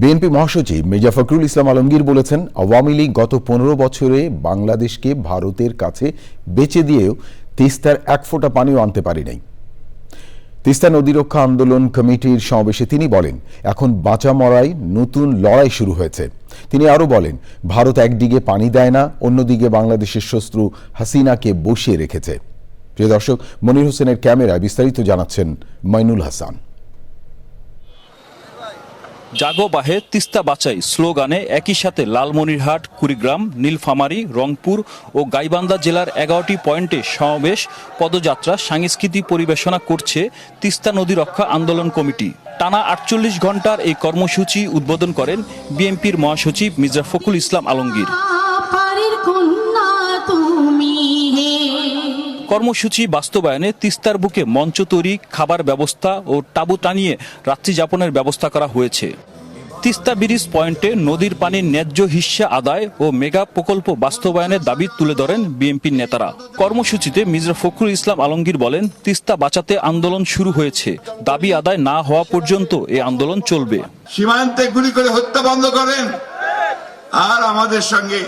BNP মহাসচিব মির্জা ফখরুল ইসলাম আলমগীর বলেছেন, আওয়ামী লীগ গত পনেরো বছরে বাংলাদেশকে ভারতের কাছে বেচে দিয়েও তিস্তার এক ফোঁটা পানিও আনতে পারি নাই তিস্তা নদী রক্ষা আন্দোলন কমিটির সমাবেশে তিনি বলেন, এখন বাঁচা মরাই নতুন লড়াই শুরু হয়েছে। তিনি আরও বলেন, ভারত একদিকে পানি দেয় না, অন্যদিকে বাংলাদেশের শত্রু হাসিনাকে বসিয়ে রেখেছে। প্রিয় দর্শক, মনির হোসেনের ক্যামেরায় বিস্তারিত জানাচ্ছেন মাইনুল হাসান। জাগো বাহে তিস্তা বাঁচাই স্লোগানে একই সাথে লালমনিরহাট, কুড়িগ্রাম, নীলফামারী, রংপুর ও গাইবান্ধা জেলার এগারোটি পয়েন্টে সমাবেশ, পদযাত্রা, সাংস্কৃতিক পরিবেশনা করছে তিস্তা নদী রক্ষা আন্দোলন কমিটি। টানা আটচল্লিশ ঘণ্টার এই কর্মসূচি উদ্বোধন করেন বিএনপির মহাসচিব মির্জা ফখরুল ইসলাম আলমগীর। কর্মসূচি বাস্তবায়নে তিস্তার বুকে মঞ্চ তৈরি, খাবার ব্যবস্থা ও তাঁবু টানিয়ে রাত্রি যাপনের ব্যবস্থা করা হয়েছে। তিস্তা ব্রিজ পয়েন্টে নদীর পানির ন্যায্য হিস্সা আদায় ও মেগা প্রকল্প বাস্তবায়নের দাবি তুলে ধরেন বিএনপির নেতারা। কর্মসূচিতে মির্জা ফখরুল ইসলাম আলমগীর বলেন, তিস্তা বাঁচাতে আন্দোলন শুরু হয়েছে। দাবি আদায় না হওয়া পর্যন্ত এই আন্দোলন চলবে। সীমান্তে গুলি করে হত্যা বন্ধ করেন। আর আমাদের সঙ্গে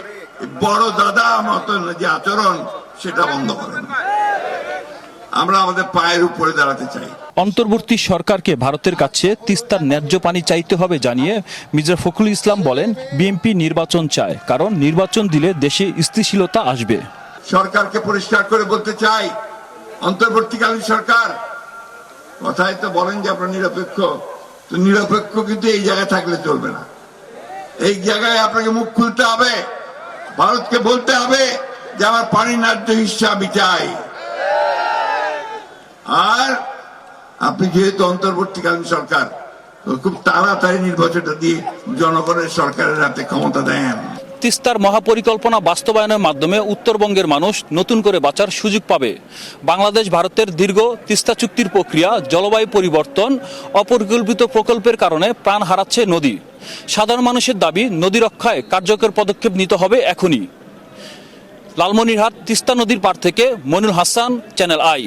বড় দাদা মতন যে আচরণ, সেটা বন্ধ করেন। আমরা আমাদের পায়ের উপরে দাঁড়াতে চাই। অন্তর্বর্তী সরকারকে ভারতের কাছে তিস্তার ন্যায্য পানি চাইতে হবে জানিয়ে মির্জা ফখরুল ইসলাম বলেন বিএনপি নির্বাচন চায় কারণ নির্বাচন দিলে দেশে স্থিতিশীলতা আসবে। সরকারকে পরিষ্কার করে বলতে চাই অন্তর্বর্তীকালীন সরকার কথায় তো বলেন যে আপনার নিরপেক্ষ তো নিরপেক্ষ কিন্তু এই জায়গায় থাকলে চলবে না। এই জায়গায় আপনাকে মুখ খুলতে হবে ভারতকে বলতে হবে যে আমার পানি ন্যায্য হিসা আমি চাই। আর আপনি যেহেতু অন্তর্বর্তীকালীন সরকার খুব তাড়াতাড়ি নির্বাচনটা দিয়ে জনগণের সরকারের হাতে ক্ষমতা দেন। তিস্তার মহাপরিকল্পনা বাস্তবায়নের মাধ্যমে উত্তরবঙ্গের মানুষ নতুন করে বাঁচার সুযোগ পাবে। বাংলাদেশ ভারতের দীর্ঘ তিস্তা চুক্তির প্রক্রিয়া, জলবায়ু পরিবর্তন, অপরিকল্পিত প্রকল্পের কারণে প্রাণ হারাচ্ছে নদী। সাধারণ মানুষের দাবি, নদী রক্ষায় কার্যকর পদক্ষেপ নিতে হবে এখনই। লালমনিরহাট তিস্তা নদীর পার থেকে মনির হাসান, চ্যানেল আই।